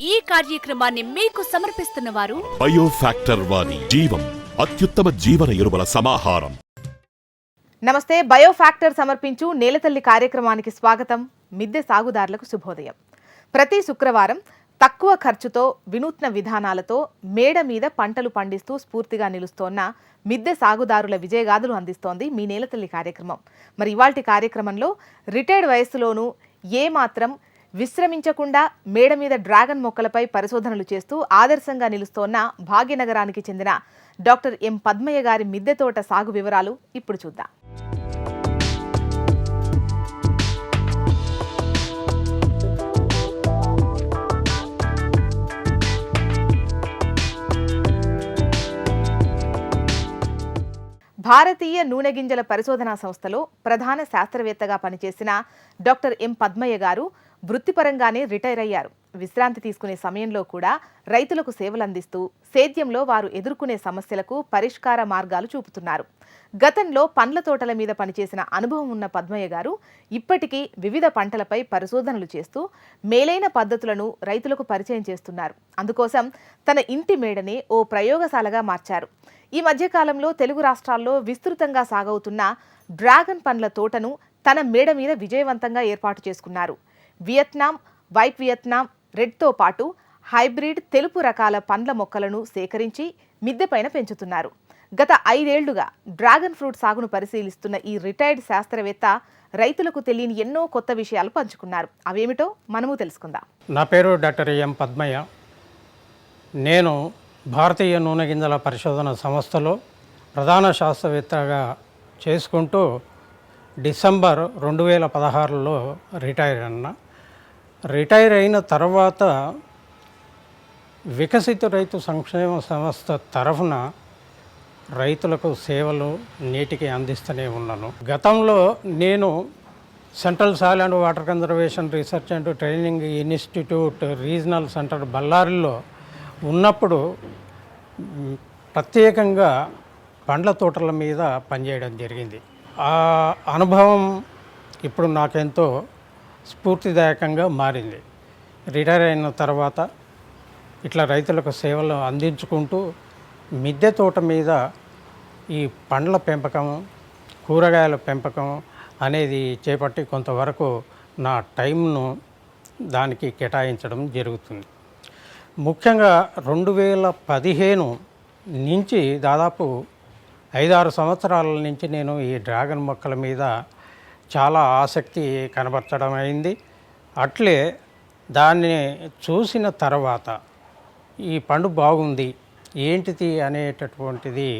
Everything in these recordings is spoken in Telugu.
ఈ కార్యక్రమాన్ని మీకు సమర్పిస్తున్న వారు బయోఫాక్టర్ వారి జీవం అత్యుత్తమ జీవన ఎరువుల సమాహారం. నమస్తే బయోఫాక్టర్ సమర్పించు నేలతల్లి కార్యక్రమానికి స్వాగతం. మిద్దె సాగుదారులకు శుభోదయం. ప్రతి శుక్రవారం తక్కువ ఖర్చుతో వినూత్న విధానాలతో మేడ మీద పంటలు పండిస్తూ స్ఫూర్తిగా నిలుస్తోన్న మిద్దె సాగుదారుల విజయగాథలు అందిస్తోంది మీ నేలతల్లి కార్యక్రమం. మరి ఇవాల్టి కార్యక్రమంలో రిటైర్డ్ వయస్సులోనూ ఏమాత్రం విశ్రమించకుండా మేడ మీద డ్రాగన్ మొక్కలపై పరిశోధనలు చేస్తూ ఆదర్శంగా నిలుస్తోన్న భాగ్యనగరానికి చెందిన డాక్టర్ ఎం పద్మయ్య గారి మిద్దె తోట సాగు వివరాలు ఇప్పుడు చూద్దాం. భారతీయ నూనె గింజల పరిశోధనా సంస్థలో ప్రధాన శాస్త్రవేత్తగా పనిచేసిన డాక్టర్ ఎం పద్మయ్య గారు వృత్తిపరంగానే రిటైర్ అయ్యారు. విశ్రాంతి తీసుకునే సమయంలో కూడా రైతులకు సేవలందిస్తూ సేద్యంలో వారు ఎదుర్కొనే సమస్యలకు పరిష్కార మార్గాలు చూపుతున్నారు. గతంలో పండ్ల తోటల మీద పనిచేసిన అనుభవం ఉన్న పద్మయ్య గారు ఇప్పటికీ వివిధ పంటలపై పరిశోధనలు చేస్తూ మేలైన పద్ధతులను రైతులకు పరిచయం చేస్తున్నారు. అందుకోసం తన ఇంటి మేడనే ఓ ప్రయోగశాలగా మార్చారు. ఈ మధ్యకాలంలో తెలుగు రాష్ట్రాల్లో విస్తృతంగా సాగవుతున్న డ్రాగన్ పండ్ల తోటను తన మేడ మీద విజయవంతంగా ఏర్పాటు చేసుకున్నారు. వియత్నాం వైట్ వియత్నాం రెడ్తో పాటు హైబ్రిడ్ తెలుపు రకాల పండ్ల మొక్కలను సేకరించి మిద్దెపైన పెంచుతున్నారు. గత ఐదేళ్ళుగా డ్రాగన్ ఫ్రూట్ సాగును పరిశీలిస్తున్న ఈ రిటైర్డ్ శాస్త్రవేత్త రైతులకు తెలియని ఎన్నో కొత్త విషయాలు పంచుకున్నారు. అవేమిటో మనము తెలుసుకుందాం. నా పేరు డాక్టర్ ఎం పద్మయ్య. నేను భారతీయ నూనె గింజల పరిశోధన సంస్థలో ప్రధాన శాస్త్రవేత్తగా చేసుకుంటూ డిసెంబర్ రెండు వేల పదహారులో రిటైర్ అన్న. రిటైర్ అయిన తర్వాత వికసిత రైతు సంక్షేమ సంస్థ తరఫున రైతులకు సేవలు నేటికి అందిస్తూనే ఉన్నాను. గతంలో నేను central soil and water conservation research and training institute regional centre బళ్ళారిలో ఉన్నప్పుడు ప్రత్యేకంగా పండ్ల తోటల మీద పనిచేయడం జరిగింది. ఆ అనుభవం ఇప్పుడు నాకెంతో స్ఫూర్తిదాయకంగా మారింది. రిటైర్ అయిన తర్వాత ఇట్లా రైతులకు సేవలు అందించుకుంటూ మిద్దె తోట మీద ఈ పండ్ల పెంపకం కూరగాయల పెంపకం అనేది చేపట్టి కొంతవరకు నా టైంను దానికి కేటాయించడం జరుగుతుంది. ముఖ్యంగా రెండు వేల పదిహేను నుంచి దాదాపు ఐదారు సంవత్సరాల నుంచి నేను ఈ డ్రాగన్ మొక్కల మీద చాలా ఆసక్తి కనబరచడం అయింది అట్లే దాన్ని చూసిన తర్వాత ఈ పండు బాగుంది ఏంటిది అనేటటువంటిది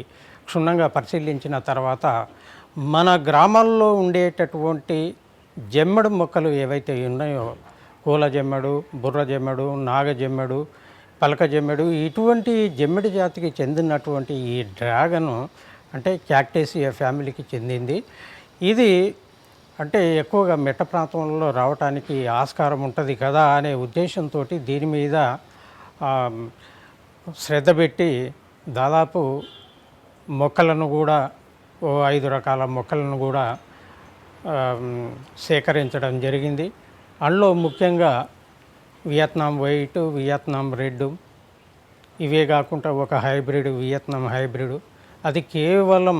క్షుణ్ణంగా పరిశీలించిన తర్వాత మన గ్రామాల్లో ఉండేటటువంటి జమ్మెడు మొక్కలు ఏవైతే ఉన్నాయో కూల జమ్మెడు బుర్ర జమ్మడు నాగ జమ్మెడు పలక జమ్మెడు ఇటువంటి జమ్మెడి జాతికి చెందినటువంటి ఈ డ్రాగను అంటే క్యాక్టేసియా ఫ్యామిలీకి చెందింది. ఇది అంటే ఎక్కువగా మెట్ట ప్రాంతంలో రావటానికి ఆస్కారం ఉంటుంది కదా అనే ఉద్దేశంతో దీని మీద శ్రద్ధ పెట్టి దాదాపు మొక్కలను కూడా ఓ ఐదు రకాల మొక్కలను కూడా సేకరించడం జరిగింది. అందులో ముఖ్యంగా వియత్నాం వైట్ వియత్నాం రెడ్ ఇవే కాకుండా ఒక హైబ్రిడ్ వియత్నాం హైబ్రిడ్. అది కేవలం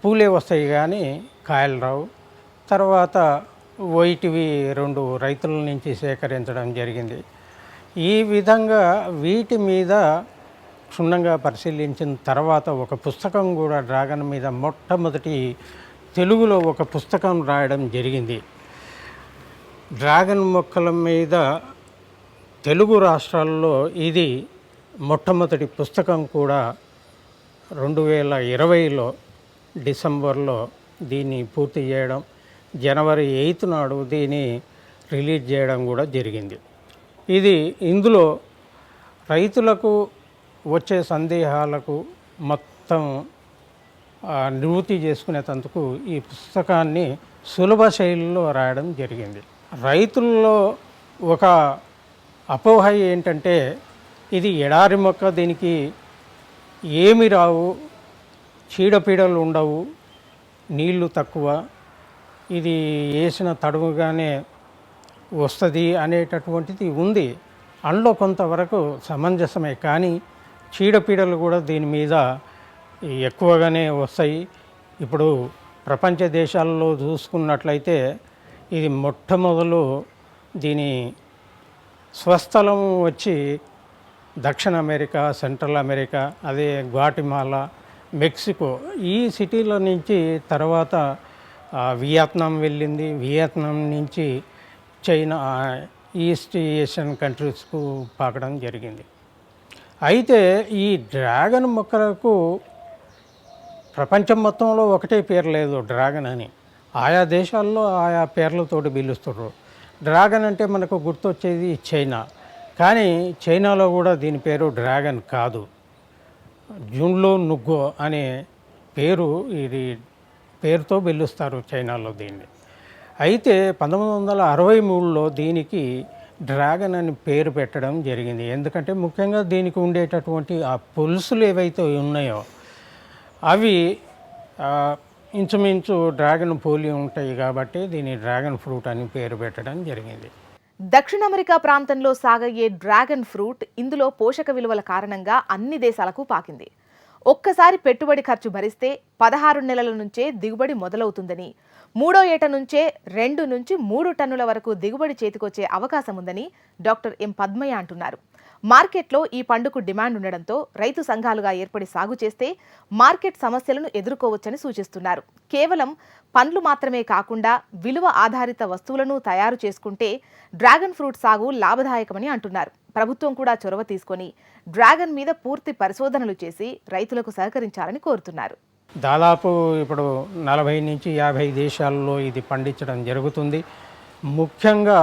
పూలే వస్తాయి కానీ కాయలు రావు. తర్వాత వైటివి రెండు రైతుల నుంచి సేకరించడం జరిగింది. ఈ విధంగా వీటి మీద క్షుణ్ణంగా పరిశీలించిన తర్వాత ఒక పుస్తకం కూడా డ్రాగన్ మీద మొట్టమొదటి తెలుగులో ఒక పుస్తకం రాయడం జరిగింది. డ్రాగన్ మొక్కల మీద తెలుగు రాష్ట్రాల్లో ఇది మొట్టమొదటి పుస్తకం కూడా రెండు వేల ఇరవైలో డిసెంబర్లో దీన్ని పూర్తి చేయడం జనవరి ఎయిత్ నాడు దీన్ని రిలీజ్ చేయడం కూడా జరిగింది. ఇది ఇందులో రైతులకు వచ్చే సందేహాలకు మొత్తం నివృత్తి చేసుకునేటందుకు ఈ పుస్తకాన్ని సులభ శైలిలో రాయడం జరిగింది. రైతుల్లో ఒక అపోహ ఏంటంటే ఇది ఎడారి మొక్క దీనికి ఏమి రావు చీడపీడలు ఉండవు నీళ్ళు తక్కువ. ఇది వేసిన తడవుగానే వస్తుంది అనేటటువంటిది ఉంది. అందులో కొంతవరకు సమంజసమే. కానీ చీడపీడలు కూడా దీని మీద ఎక్కువగానే వస్తాయి. ఇప్పుడు ప్రపంచ దేశాల్లో చూసుకున్నట్లయితే ఇది మొట్టమొదలు దీని స్వస్థలం వచ్చి దక్షిణ అమెరికా సెంట్రల్ అమెరికా అదే గ్వాటిమాలా మెక్సికో. ఈ సిటీలో నుంచి తర్వాత వియత్నాం వెళ్ళింది. వియత్నాం నుంచి చైనా ఈస్ట్ ఏషియన్ కంట్రీస్కు పాకడం జరిగింది. అయితే ఈ డ్రాగన్ మొక్కలకు ప్రపంచం మొత్తంలో ఒకటే పేరు లేదు డ్రాగన్ అని. ఆయా దేశాల్లో ఆయా పేర్లతోటి పిలుస్తారు డ్రాగన్ అంటే మనకు గుర్తొచ్చేది చైనా. కానీ చైనాలో కూడా దీని పేరు డ్రాగన్ కాదు. జూన్లో నుగ్గో అనే పేరు ఇది పేరుతో పిలుస్తారు చైనాలో దీన్ని. అయితే పంతొమ్మిది వందల అరవై మూడులో దీనికి డ్రాగన్ అని పేరు పెట్టడం జరిగింది. ఎందుకంటే ముఖ్యంగా దీనికి ఉండేటటువంటి ఆ పులుసులు ఏవైతే ఉన్నాయో అవి ఇంచుమించు డ్రాగన్ పోలి ఉంటాయి కాబట్టి దీని డ్రాగన్ ఫ్రూట్ అని పేరు పెట్టడం జరిగింది. దక్షిణ అమెరికా ప్రాంతంలో సాగయ్యే డ్రాగన్ ఫ్రూట్ ఇందులో పోషక విలువల కారణంగా అన్ని దేశాలకు పాకింది. ఒక్కసారి పెట్టుబడి ఖర్చు భరిస్తే పదహారు నెలల నుంచే దిగుబడి మొదలవుతుందని మూడో ఏట నుంచే రెండు నుంచి మూడు టన్నుల వరకు దిగుబడి చేతికొచ్చే అవకాశం ఉందని డాక్టర్ ఎం పద్మయ్య అంటున్నారు. మార్కెట్లో ఈ పండుకు డిమాండ్ ఉండడంతో రైతు సంఘాలుగా ఏర్పడి సాగు చేస్తే మార్కెట్ సమస్యలను ఎదుర్కోవచ్చని సూచిస్తున్నారు. కేవలం పండ్లు మాత్రమే కాకుండా విలువ ఆధారిత వస్తువులను తయారు చేసుకుంటే డ్రాగన్ ఫ్రూట్ సాగు లాభదాయకమని అంటున్నారు. ప్రభుత్వం కూడా చొరవ తీసుకొని డ్రాగన్ మీద పూర్తి పరిశోధనలు చేసి రైతులకు సహకరించాలని కోరుతున్నారు. దాదాపు ఇప్పుడు నలభై నుంచి యాభై దేశాల్లో ఇది పండించడం జరుగుతుంది. ముఖ్యంగా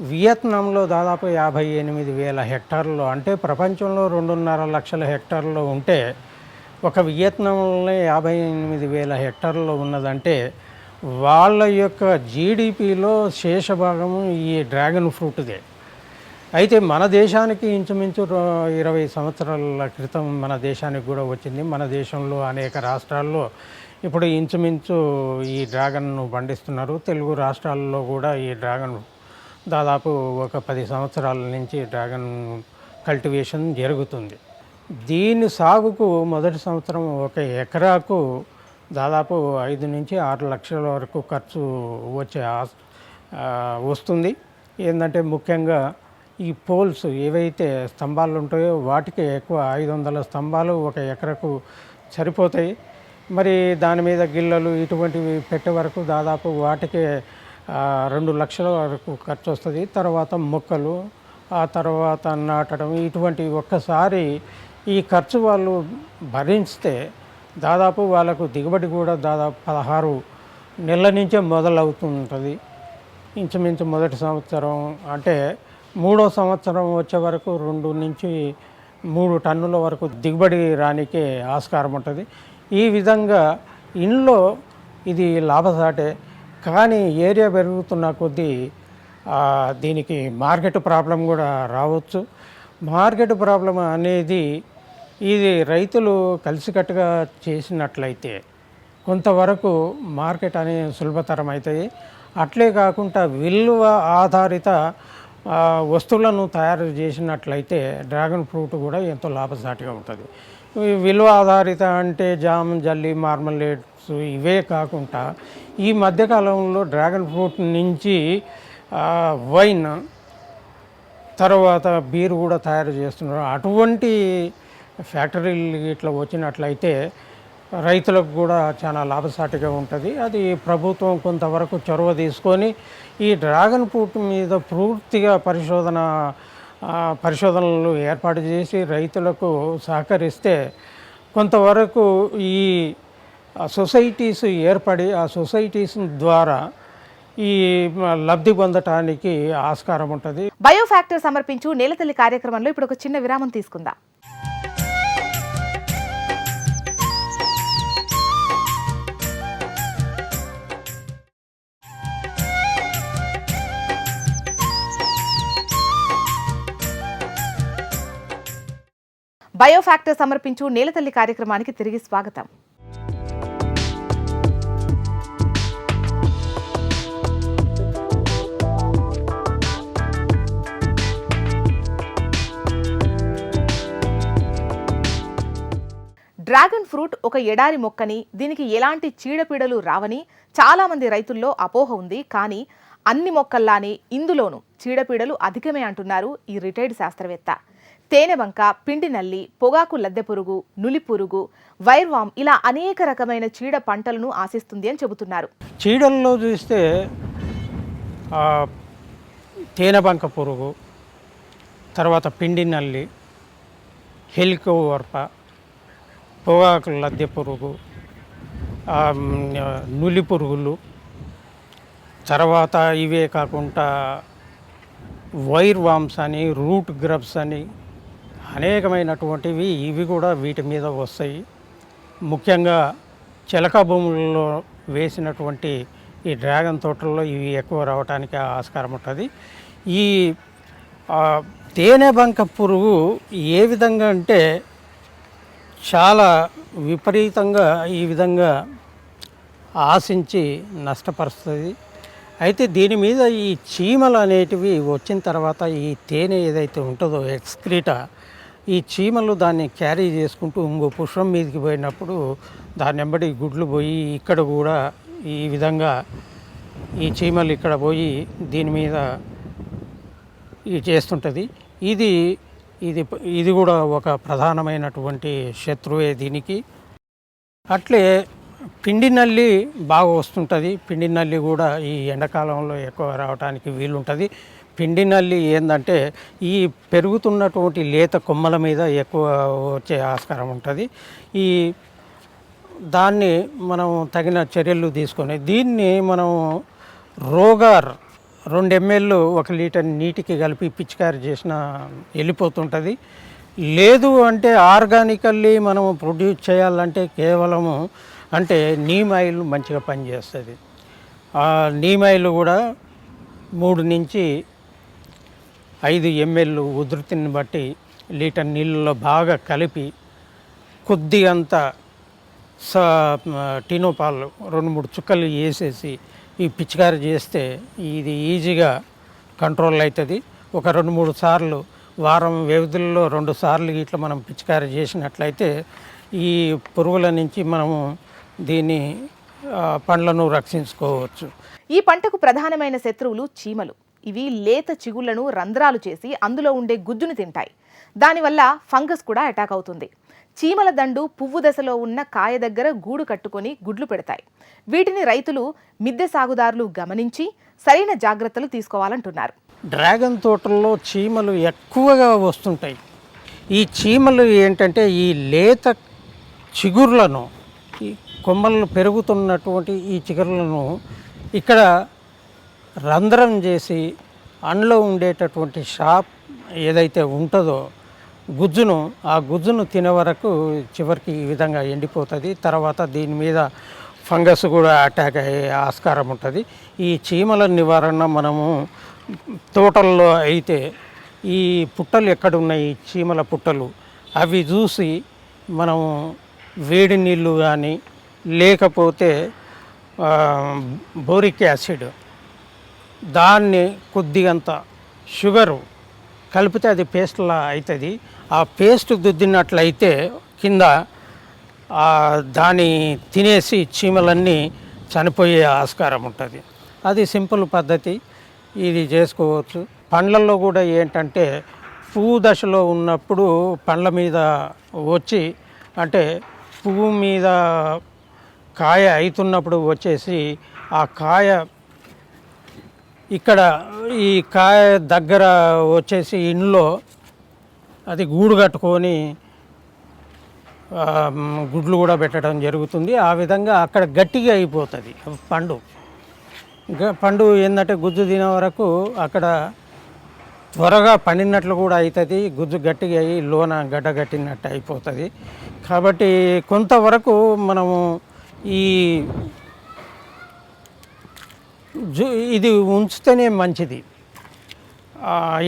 వియత్నాంలో దాదాపు యాభై ఎనిమిది వేల హెక్టార్లు అంటే ప్రపంచంలో రెండున్నర లక్షల హెక్టార్లు ఉంటే ఒక వియత్నాంలోనే యాభై ఎనిమిది వేల హెక్టార్లు ఉన్నదంటే వాళ్ళ యొక్క జీడిపిలో శేషభాగము ఈ డ్రాగన్ ఫ్రూట్దే. అయితే మన దేశానికి ఇంచుమించు ఇరవై సంవత్సరాల క్రితం మన దేశానికి కూడా వచ్చింది. మన దేశంలో అనేక రాష్ట్రాల్లో ఇప్పుడు ఇంచుమించు ఈ డ్రాగన్ను పండిస్తున్నారు. తెలుగు రాష్ట్రాల్లో కూడా ఈ డ్రాగన్ దాదాపు ఒక పది సంవత్సరాల నుంచి డ్రాగన్ కల్టివేషన్ జరుగుతుంది. దీని సాగుకు మొదటి సంవత్సరం ఒక ఎకరాకు దాదాపు ఐదు నుంచి ఆరు లక్షల వరకు ఖర్చు వచ్చే వస్తుంది. ఏంటంటే ముఖ్యంగా ఈ పోల్స్ ఏవైతే స్తంభాలు ఉంటాయో వాటికి ఎక్కువ ఐదు వందల స్తంభాలు ఒక ఎకరకు సరిపోతాయి. మరి దాని మీద గిల్లలు ఇటువంటివి పెట్టే వరకు దాదాపు వాటికి రెండు లక్షల వరకు ఖర్చు వస్తుంది తర్వాత మొక్కలు ఆ తర్వాత నాటడం ఇటువంటి ఒక్కసారి ఈ ఖర్చు వాళ్ళు భరిస్తే దాదాపు వాళ్ళకు దిగుబడి కూడా దాదాపు పదహారు నెలల నుంచే మొదలవుతుంటుంది. ఇంచుమించు మొదటి సంవత్సరం అంటే మూడో సంవత్సరం వచ్చే వరకు రెండు నుంచి మూడు టన్నుల వరకు దిగుబడి రానికే ఆస్కారం ఉంటుంది. ఈ విధంగా ఇంట్లో ఇది లాభసాటే. కానీ ఏరియా పెరుగుతున్న కొద్దీ దీనికి మార్కెట్ ప్రాబ్లం కూడా రావచ్చు. మార్కెట్ ప్రాబ్లం అనేది ఇది రైతులు కలిసికట్టుగా చేసినట్లయితే కొంతవరకు మార్కెట్ అనేది సులభతరం అవుతాయి. అట్లే కాకుండా విలువ ఆధారిత వస్తువులను తయారు చేసినట్లయితే డ్రాగన్ ఫ్రూట్ కూడా ఎంతో లాభసాటిగా ఉంటుంది. ఈ విలువ ఆధారిత అంటే జామ్ జల్లి ఇవే కాకుండా ఈ మధ్యకాలంలో డ్రాగన్ ఫ్రూట్ నుంచి వైన్ తర్వాత బీర్ కూడా తయారు చేస్తున్నారు. అటువంటి ఫ్యాక్టరీలు ఇట్లా వచ్చినట్లయితే రైతులకు కూడా చాలా లాభసాటిగా ఉంటుంది. అది ప్రభుత్వం కొంతవరకు చొరవ తీసుకొని ఈ డ్రాగన్ ఫ్రూట్ మీద పూర్తిగా పరిశోధన పరిశోధనలు ఏర్పాటు చేసి రైతులకు సహకరిస్తే కొంతవరకు ఈ సొసైటీస్ ఏర్పడి ఆ సొసైటీస్ ద్వారా ఈ లబ్ధి పొందటానికి ఆస్కారం ఉంటుంది. బయోఫ్యాక్టర్ సమర్పించు నేలతల్లి కార్యక్రమంలో ఇప్పుడు ఒక చిన్న విరామం తీసుకుందాం. బయోఫ్యాక్టర్ సమర్పించు నేలతల్లి కార్యక్రమానికి తిరిగి స్వాగతం. డ్రాగన్ ఫ్రూట్ ఒక ఎడారి మొక్కని దీనికి ఎలాంటి చీడపీడలు రావని చాలామంది రైతుల్లో అపోహ ఉంది. కానీ అన్ని మొక్కల్లానే ఇందులోనూ చీడపీడలు అధికమే అంటున్నారు ఈ రిటైర్డ్ శాస్త్రవేత్త. తేనెబంక పిండి నల్లి పొగాకు లద్దె పురుగు నులి పురుగు వైర్వామ్ ఇలా అనేక రకమైన చీడ పంటలను ఆశిస్తుంది అని చెబుతున్నారు. చీడల్లో చూస్తే తేనెబంక పురుగు తర్వాత పిండి నల్లి హెలికోవర్ప పొగాకు లద్దె పురుగు నులి పురుగులు. తర్వాత ఇవే కాకుండా వైర్ వామ్స్ అని రూట్ గ్రబ్స్ అని అనేకమైనటువంటివి ఇవి కూడా వీటి మీద వస్తాయి. ముఖ్యంగా చిలక భూములలో వేసినటువంటి ఈ డ్రాగన్ తోటల్లో ఇవి ఎక్కువ రావడానికి ఆస్కారం ఉంటుంది. ఈ తేనె బంక పురుగు ఏ విధంగా అంటే చాలా విపరీతంగా ఈ విధంగా ఆశించి నష్టపరుస్తుంది. అయితే దీని మీద ఈ చీమలు అనేటివి వచ్చిన తర్వాత ఈ తేనె ఏదైతే ఉంటుందో ఎక్స్క్రీటా ఈ చీమలు దాన్ని క్యారీ చేసుకుంటూ ఇంకో పుష్పం మీదకి పోయినప్పుడు దాని వెంబడి గుడ్లు పోయి ఇక్కడ కూడా ఈ విధంగా ఈ చీమలు ఇక్కడ పోయి దీని మీద ఇది చేస్తుంటుంది. ఇది ఇది ఇది కూడా ఒక ప్రధానమైనటువంటి శత్రువే దీనికి. అట్లే పిండి నల్లి బాగా వస్తుంటుంది. పిండి నల్లి కూడా ఈ ఎండాకాలంలో ఎక్కువ రావడానికి వీలుంటుంది. పిండి నల్లి ఏంటంటే ఈ పెరుగుతున్నటువంటి లేత కొమ్మల మీద ఎక్కువ వచ్చే ఆస్కారం ఉంటుంది. ఈ దాన్ని మనం తగిన చర్యలు తీసుకొని దీన్ని మనం రోగార్ రెండు ఎంఎల్ ఒక లీటర్ నీటికి కలిపి పిచికారి చేసిన వెళ్ళిపోతుంటుంది. లేదు అంటే ఆర్గానికల్లీ మనం ప్రొడ్యూస్ చేయాలంటే కేవలము అంటే నీమ్ ఆయిల్ మంచిగా పనిచేస్తుంది. ఆ నీమ్ ఆయిల్ కూడా మూడు నుంచి ఐదు ఎంఎల్ ఉధృతిని బట్టి లీటర్ నీళ్ళలో బాగా కలిపి కొద్దిగంత స టినోపాల్ రెండు మూడు చుక్కలు వేసేసి ఈ పిచికారి చేస్తే ఇది ఈజీగా కంట్రోల్ అవుతుంది. ఒక రెండు మూడు సార్లు వారం వ్యవధుల్లో రెండు సార్లు ఇట్లా మనం పిచికారి చేసినట్లయితే ఈ పురుగుల నుంచి మనము దీన్ని పండ్లను రక్షించుకోవచ్చు. ఈ పంటకు ప్రధానమైన శత్రువులు చీమలు. ఇవి లేత చిగుళ్ళను రంధ్రాలు చేసి అందులో ఉండే గుజ్జును తింటాయి. దానివల్ల ఫంగస్ కూడా అటాక్ అవుతుంది. చీమల దండు పువ్వు దశలో ఉన్న కాయ దగ్గర గూడు కట్టుకొని గుడ్లు పెడతాయి. వీటిని రైతులు మిద్దె సాగుదారులు గమనించి సరైన జాగ్రత్తలు తీసుకోవాలంటున్నారు. డ్రాగన్ తోటల్లో చీమలు ఎక్కువగా వస్తుంటాయి. ఈ చీమలు ఏంటంటే ఈ లేత చిగుర్లను ఈ కొమ్మలు పెరుగుతున్నటువంటి ఈ చిగుర్లను ఇక్కడ రంధ్రం చేసి అండ్లో ఉండేటటువంటి షాప్ ఏదైతే ఉంటుందో గుజ్జును ఆ గుజ్జును తినే వరకు చివరికి ఈ విధంగా ఎండిపోతుంది. తర్వాత దీని మీద ఫంగస్ కూడా అటాక్ అయ్యే ఆస్కారం ఉంటుంది. ఈ చీమల నివారణ మనము తోటల్లో అయితే ఈ పుట్టలు ఎక్కడ ఉన్నాయి చీమల పుట్టలు అవి చూసి మనము వేడి నీళ్ళు కానీ లేకపోతే బోరిక్ యాసిడ్ దాన్ని కొద్దిగంత షుగరు కలిపితే అది పేస్ట్లా అవుతుంది ఆ పేస్ట్ దుద్దినట్లయితే కింద దాని దాన్ని తినేసి చీమలన్నీ చనిపోయే ఆస్కారం ఉంటుంది. అది సింపుల్ పద్ధతి. ఇది చేసుకోవచ్చు. పండ్లల్లో కూడా ఏంటంటే పువ్వు దశలో ఉన్నప్పుడు పండ్ల మీద వచ్చి అంటే పువ్వు మీద కాయ అవుతున్నప్పుడు వచ్చేసి ఆ కాయ ఇక్కడ ఈ కాయ దగ్గర వచ్చేసి ఇంట్లో అది గూడు కట్టుకొని గుడ్లు కూడా పెట్టడం జరుగుతుంది. ఆ విధంగా అక్కడ గట్టిగా అయిపోతుంది పండు. గ- పండు ఏంటంటే గుజ్జు తినే వరకు అక్కడ త్వరగా పండినట్లు కూడా అవుతుంది గుజ్జు గట్టిగా అయ్యి లోన గడ్డ కట్టినట్టు అయిపోతుంది. కాబట్టి కొంతవరకు మనము ఈ జు ఇది ఉంచితేనే మంచిది.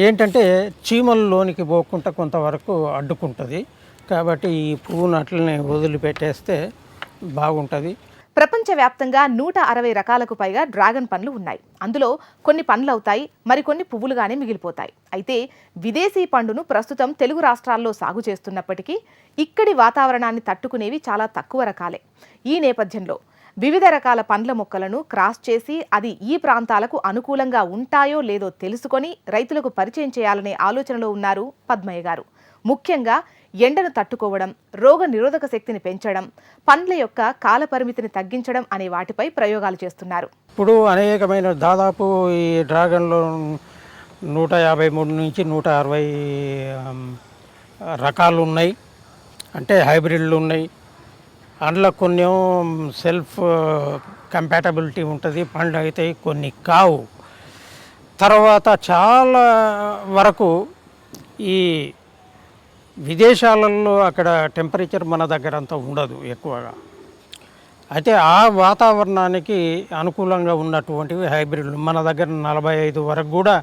ఏంటంటే చీమల్లోనికి పోకుండా కొంతవరకు అడ్డుకుంటుంది. కాబట్టి ఈ పువ్వును అట్లనే వదిలిపెట్టేస్తే బాగుంటుంది. ప్రపంచవ్యాప్తంగా నూట అరవై రకాలకు పైగా డ్రాగన్ పండ్లు ఉన్నాయి. అందులో కొన్ని పండ్లు అవుతాయి మరికొన్ని పువ్వులుగానే మిగిలిపోతాయి. అయితే విదేశీ పండును ప్రస్తుతం తెలుగు రాష్ట్రాల్లో సాగు చేస్తున్నప్పటికీ ఇక్కడి వాతావరణాన్ని తట్టుకునేవి చాలా తక్కువ రకాలే. ఈ నేపథ్యంలో వివిధ రకాల పండ్ల మొక్కలను క్రాస్ చేసి అది ఈ ప్రాంతాలకు అనుకూలంగా ఉంటాయో లేదో తెలుసుకొని రైతులకు పరిచయం చేయాలనే ఆలోచనలో ఉన్నారు పద్మయ్య గారు. ముఖ్యంగా ఎండను తట్టుకోవడం రోగ నిరోధక శక్తిని పెంచడం పండ్ల యొక్క కాలపరిమితిని తగ్గించడం అనే వాటిపై ప్రయోగాలు చేస్తున్నారు. ఇప్పుడు అనేకమైన దాదాపు ఈ డ్రాగన్లో నూట యాభై మూడు నుంచి నూట అరవై రకాలు ఉన్నాయి. అంటే హైబ్రిడ్లు ఉన్నాయి. అందులో కొన్ని సెల్ఫ్ కంపాటబిలిటీ ఉంటుంది. పండ్లు అయితే కొన్ని కావు. తర్వాత చాలా వరకు ఈ విదేశాలలో అక్కడ టెంపరేచర్ మన దగ్గర అంతా ఉండదు ఎక్కువగా. అయితే ఆ వాతావరణానికి అనుకూలంగా ఉన్నటువంటివి హైబ్రిడ్లు. మన దగ్గర నలభై ఐదు వరకు కూడా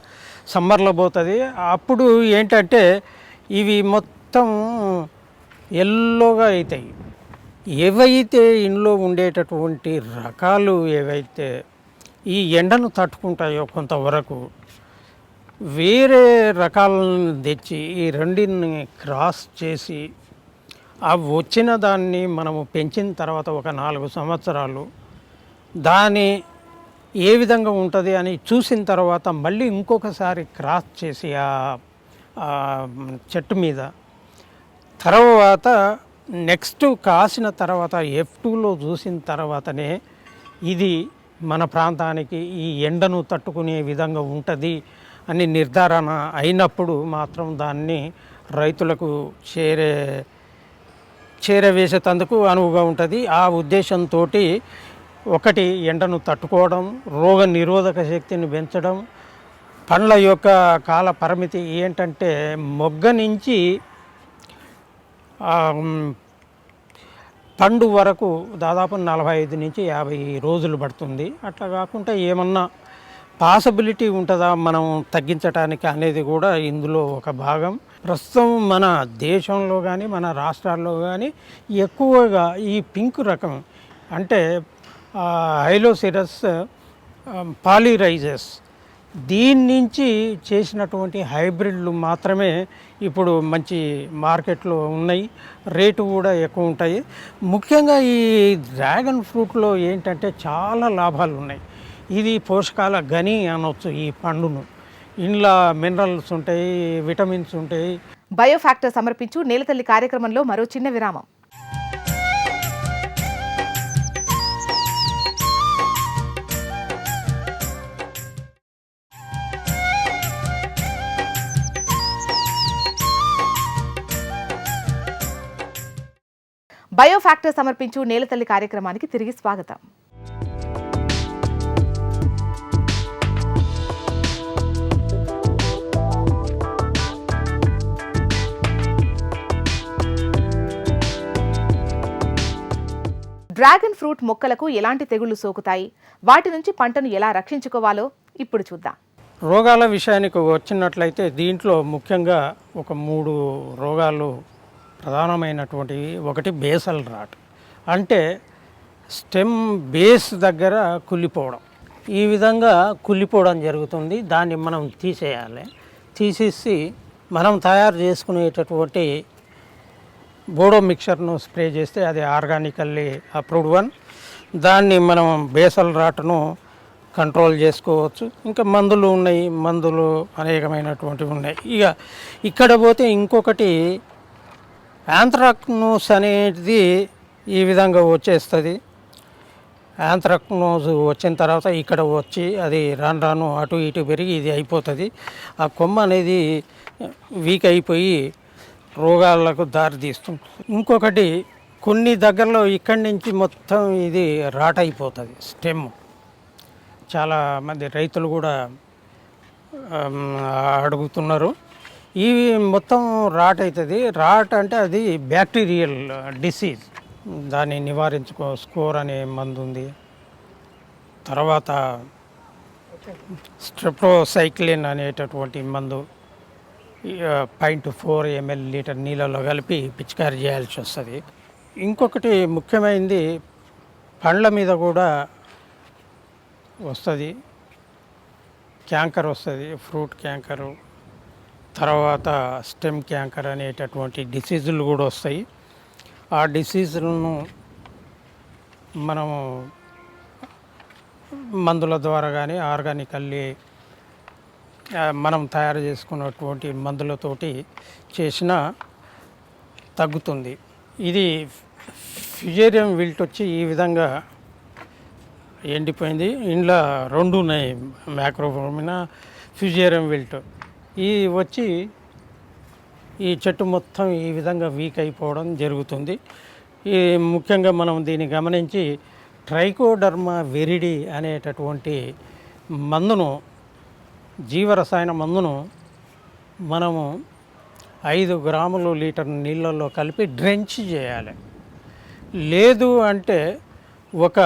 సమ్మర్లో పోతుంది. అప్పుడు ఏంటంటే ఇవి మొత్తం ఎల్లోగా అవుతాయి ఏవైతే ఇంట్లో ఉండేటటువంటి రకాలు ఏవైతే ఈ ఎండను తట్టుకుంటాయో కొంతవరకు వేరే రకాలను తెచ్చి ఈ రెండిని క్రాస్ చేసి ఆ వచ్చిన దాన్ని మనము పెంచిన తర్వాత ఒక నాలుగు సంవత్సరాలు దాని ఏ విధంగా ఉంటుంది అని చూసిన తర్వాత మళ్ళీ ఇంకొకసారి క్రాస్ చేసి ఆ ఆ చెట్టు మీద తర్వాత నెక్స్ట్ కాసిన తర్వాత ఎఫ్ టూలో చూసిన తర్వాతనే ఇది మన ప్రాంతానికి ఈ ఎండను తట్టుకునే విధంగా ఉంటుంది అని నిర్ధారణ అయినప్పుడు మాత్రం దాన్ని రైతులకు చేరే చేరవేసేటందుకు అనువుగా ఉంటుంది. ఆ ఉద్దేశంతో ఒకటి ఎండను తట్టుకోవడం రోగ నిరోధక శక్తిని పెంచడం పండ్ల యొక్క కాల పరిమితి ఏంటంటే మొగ్గ నుంచి పండు వరకు దాదాపు నలభై ఐదు నుంచి యాభై రోజులు పడుతుంది. అట్లా కాకుండా ఏమన్నా పాసిబిలిటీ ఉంటుందా మనం తగ్గించడానికి అనేది కూడా ఇందులో ఒక భాగం. ప్రస్తుతం మన దేశంలో కానీ మన రాష్ట్రాల్లో కానీ ఎక్కువగా ఈ పింక్ రకం అంటే హైలోసిరస్ పాలిరైజెస్ దీని నుంచి చేసినటువంటి హైబ్రిడ్లు మాత్రమే ఇప్పుడు మంచి మార్కెట్లో ఉన్నాయి. రేటు కూడా ఎక్కువ ఉంటాయి. ముఖ్యంగా ఈ డ్రాగన్ ఫ్రూట్లో ఏంటంటే చాలా లాభాలు ఉన్నాయి. ఇది పోషకాల గని అనొచ్చు ఈ పండును. ఇంట్లో మినరల్స్ ఉంటాయి విటమిన్స్ ఉంటాయి. బయోఫ్యాక్టర్ సమర్పించు నేలతల్లి కార్యక్రమంలో మరో చిన్న విరామం. బయోఫ్యాక్టర్ సమర్పించు నేలతల్లి కార్యక్రమానికి తిరిగి స్వాగతం. డ్రాగన్ ఫ్రూట్ మొక్కలకు ఎలాంటి తెగుళ్ళు సోకుతాయి? వాటి నుంచి పంటను ఎలా రక్షించుకోవాలో ఇప్పుడు చూద్దాం. రోగాల విషయానికి వచ్చినట్లయితే దీంట్లో ముఖ్యంగా ఒక మూడు రోగాలు ప్రధానమైనటువంటివి. ఒకటి బేసల్ రాట్ అంటే స్టెమ్ బేస్ దగ్గర కుళ్ళిపోవడం. ఈ విధంగా కుళ్ళిపోవడం జరుగుతుంది. దాన్ని మనం తీసేయాలి. తీసేసి మనం తయారు చేసుకునేటటువంటి బోడో మిక్చర్ను స్ప్రే చేస్తే అది ఆర్గానికల్లీ అప్రూవ్డ్ వన్. దాన్ని మనం బేసల్ రాట్ను కంట్రోల్ చేసుకోవచ్చు. ఇంకా మందులు ఉన్నాయి. మందులు అనేకమైనటువంటివి ఉన్నాయి. ఇక ఇక్కడ పోతే ఇంకొకటి యాంథ్రాక్నోస్ అనేది ఈ విధంగా వచ్చేస్తుంది. యాంథ్రాక్నోజ్ వచ్చిన తర్వాత ఇక్కడ వచ్చి అది రాను రాను అటు ఇటు పెరిగి ఇది అయిపోతుంది. ఆ కొమ్మ అనేది వీక్ అయిపోయి రోగాలకు దారి తీస్తుంది. ఇంకొకటి కొన్ని దగ్గరలో ఇక్కడి నుంచి మొత్తం ఇది రాట్ అయిపోతుంది స్టెమ్. చాలా మంది రైతులు కూడా అడుగుతున్నారు. ఇవి మొత్తం రాట్ అవుతుంది. రాట్ అంటే అది బ్యాక్టీరియల్ డిసీజ్. దాన్ని నివారించుకో స్కోర్ అనే మందు ఉంది. తర్వాత స్ట్రెప్రోసైక్లిన్ అనేటటువంటి మందు పాయింట్ ఫోర్ ఎంఎల్ లీటర్ నీళ్ళలో కలిపి పిచికారీ చేయాల్సి వస్తుంది. ఇంకొకటి ముఖ్యమైనది పండ్ల మీద కూడా వస్తుంది. క్యాంకర్ వస్తుంది ఫ్రూట్ క్యాంకరు. తర్వాత స్టెమ్ క్యాంకర్ అనేటటువంటి డిసీజులు కూడా వస్తాయి. ఆ డిసీజులను మనము మందుల ద్వారా కానీ ఆర్గానికల్లీ మనం తయారు చేసుకున్నటువంటి మందులతోటి చేసిన తగ్గుతుంది. ఇది ఫిజేరియం విల్ట్ వచ్చి ఈ విధంగా ఎండిపోయింది. ఇంట్లో రెండు ఉన్నాయి మ్యాక్రోఫోమినా ఫ్యూజేరియం విల్ట్. ఈ వచ్చి ఈ చెట్టు మొత్తం ఈ విధంగా వీక్ అయిపోవడం జరుగుతుంది. ఈ ముఖ్యంగా మనం దీన్ని గమనించి ట్రైకోడర్మా వెరిడి అనేటటువంటి మందును జీవరసాయన మందును మనము ఐదు గ్రాములు లీటర్ నీళ్ళల్లో కలిపి డ్రెంచ్ చేయాలి. లేదు అంటే ఒక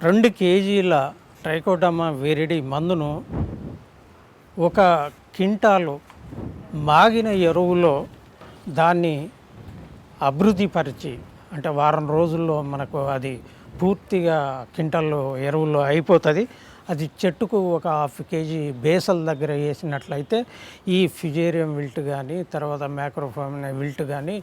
రెండు కేజీల ట్రైకోడమా వెరిడి మందును ఒక క్వింటాలు మాగిన ఎరువులో దాన్ని అభివృద్ధిపరిచి అంటే వారం రోజుల్లో మనకు అది పూర్తిగా కింటాల్లో ఎరువుల్లో అయిపోతుంది. అది చెట్టుకు ఒక హాఫ్ కేజీ బేసల దగ్గర వేసినట్లయితే ఈ ఫిజేరియం విల్ట్ కానీ తర్వాత మ్యాక్రోఫామిన విల్ట్ కానీ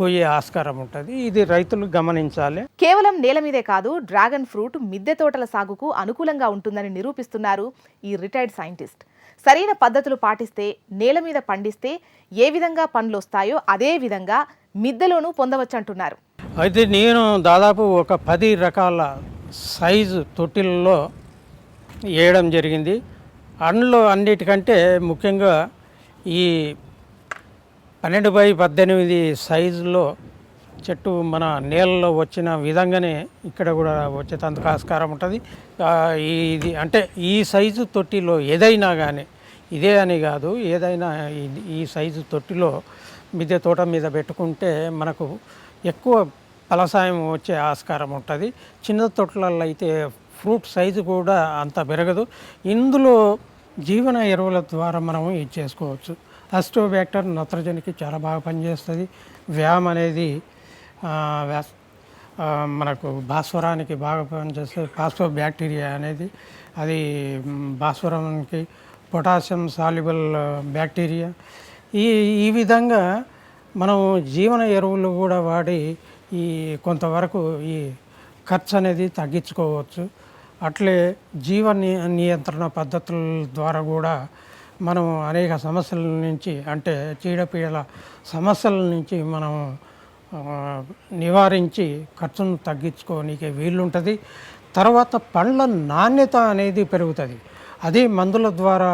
పోయే ఆస్కారం ఉంటుంది. ఇది రైతులు గమనించాలి. కేవలం నేల మీదే కాదు డ్రాగన్ ఫ్రూట్ మిద్దె తోటల సాగుకు అనుకూలంగా ఉంటుందని నిరూపిస్తున్నారు ఈ రిటైర్డ్ సైంటిస్ట్. సరైన పద్ధతులు పాటిస్తే నేల మీద పండిస్తే ఏ విధంగా పండ్లు వస్తాయో అదే విధంగా మిద్దెలోనూ పొందవచ్చంటున్నారు. అయితే నేను దాదాపు ఒక పది రకాల సైజు తొట్టిల్లో వేయడం జరిగింది. అండ్లో అన్నిటికంటే ముఖ్యంగా ఈ పన్నెండు బై పద్దెనిమిది సైజులో చెట్టు మన నేలలో వచ్చిన విధంగానే ఇక్కడ కూడా వచ్చేటందుకు ఆస్కారం ఉంటుంది. ఇది అంటే ఈ సైజు తొట్టిలో ఏదైనా కానీ ఇదే అని కాదు ఏదైనా ఈ- ఈ సైజు తొట్టిలో మిద్దె తోట మీద పెట్టుకుంటే మనకు ఎక్కువ ఫలసాయం వచ్చే ఆస్కారం ఉంటుంది. చిన్న తొట్లలో అయితే ఫ్రూట్ సైజు కూడా అంత పెరగదు. ఇందులో జీవన ఎరువుల ద్వారా మనం ఇది చేసుకోవచ్చు. అస్టోబ్యాక్టర్ నత్రజనికి చాలా బాగా పనిచేస్తుంది. వ్యామ్ అనేది వ్యాస్ మనకు భాస్వరానికి బాగా పనిచేస్తే పాస్పో బ్యాక్టీరియా అనేది అది భాస్వరంకి భాస్వరానికి పొటాషియం సాల్యుబుల్ బ్యాక్టీరియా. ఈ ఈ విధంగా మనం జీవన ఎరువులు కూడా వాడి ఈ కొంతవరకు ఈ ఖర్చు అనేది తగ్గించుకోవచ్చు. అట్లే జీవ నియంత్రణ పద్ధతుల ద్వారా కూడా మనం అనేక సమస్యల నుంచి అంటే చీడపీడల సమస్యల నుంచి మనం నివారించి ఖర్చును తగ్గించుకోనికి వీలుంటుంది. తర్వాత పండ్ల నాణ్యత అనేది పెరుగుతుంది. అదే మందుల ద్వారా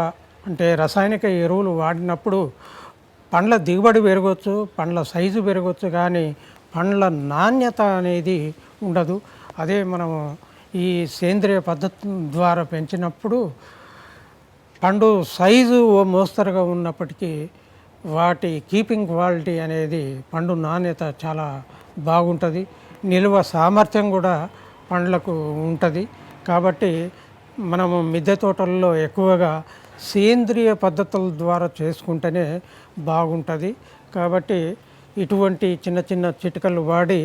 అంటే రసాయనిక ఎరువులు వాడినప్పుడు పండ్ల దిగుబడి పెరగవచ్చు పండ్ల సైజు పెరగవచ్చు కానీ పండ్ల నాణ్యత అనేది ఉండదు. అదే మనము ఈ సేంద్రియ పద్ధతి ద్వారా పెంచినప్పుడు పండు సైజు ఓ మోస్తరుగా ఉన్నప్పటికీ వాటి కీపింగ్ క్వాలిటీ అనేది పండు నాణ్యత చాలా బాగుంటుంది. నిల్వ సామర్థ్యం కూడా పండ్లకు ఉంటుంది. కాబట్టి మనము మిద్దె తోటల్లో ఎక్కువగా సేంద్రియ పద్ధతుల ద్వారా చేసుకుంటేనే బాగుంటుంది. కాబట్టి ఇటువంటి చిన్న చిన్న చిటికలు వాడి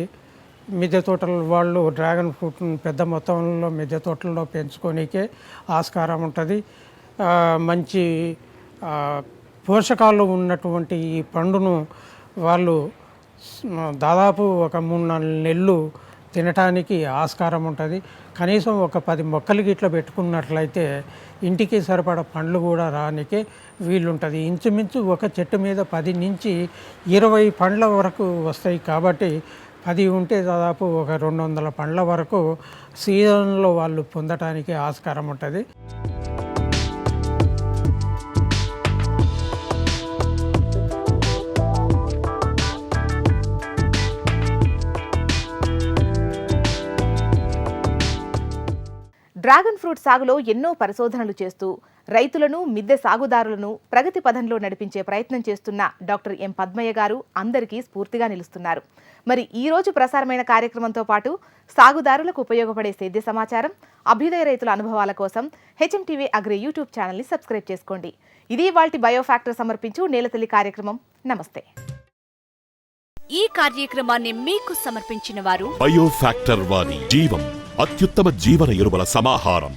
మిద్దె తోటల వాళ్ళు డ్రాగన్ ఫ్రూట్ను పెద్ద మొత్తంలో మిద్దె తోటల్లో పెంచుకోనికే ఆస్కారం ఉంటుంది. మంచి పోషకాలు ఉన్నటువంటి ఈ పండును వాళ్ళు దాదాపు ఒక మూడు నాలుగు నెలలు తినటానికి ఆస్కారం ఉంటుంది. కనీసం ఒక పది మొక్కలు గిట్ల పెట్టుకున్నట్లయితే ఇంటికి సరిపడ పండ్లు కూడా రానికే వీలుంటుంది. ఇంచుమించు ఒక చెట్టు మీద పది నుంచి ఇరవై పండ్ల వరకు వస్తాయి కాబట్టి పది ఉంటే దాదాపు ఒక రెండు వందల పండ్ల వరకు సీజన్లో వాళ్ళు పొందటానికి ఆస్కారం ఉంటుంది. డ్రాగన్ ఫ్రూట్ సాగులో ఎన్నో పరిశోధనలు చేస్తూ రైతులను మిద్దె సాగుదారులను ప్రగతి పథంలో నడిపించే ప్రయత్నం చేస్తున్న డాక్టర్ ఎం పద్మయ్య గారు అందరికీ స్ఫూర్తిగా నిలుస్తున్నారు. మరి ఈ రోజు ప్రసారమైన కార్యక్రమంతో పాటు సాగుదారులకు ఉపయోగపడే సేద్య సమాచారం అభ్యుదయ రైతుల అనుభవాల కోసం హెచ్ఎం టీవీ అగ్రి యూట్యూబ్ ఛానల్ని సబ్స్క్రైబ్ చేసుకోండి. ఇది వాల్టి బయోఫాక్టర్ సమర్పించు నేలతల్లి కార్యక్రమం. నమస్తే. ఈ కార్యక్రమాన్ని మీకు సమర్పించిన వారు బయోఫ్యాక్టర్ వారి జీవం. అత్యుత్తమ జీవన ఎరువుల సమాహారం.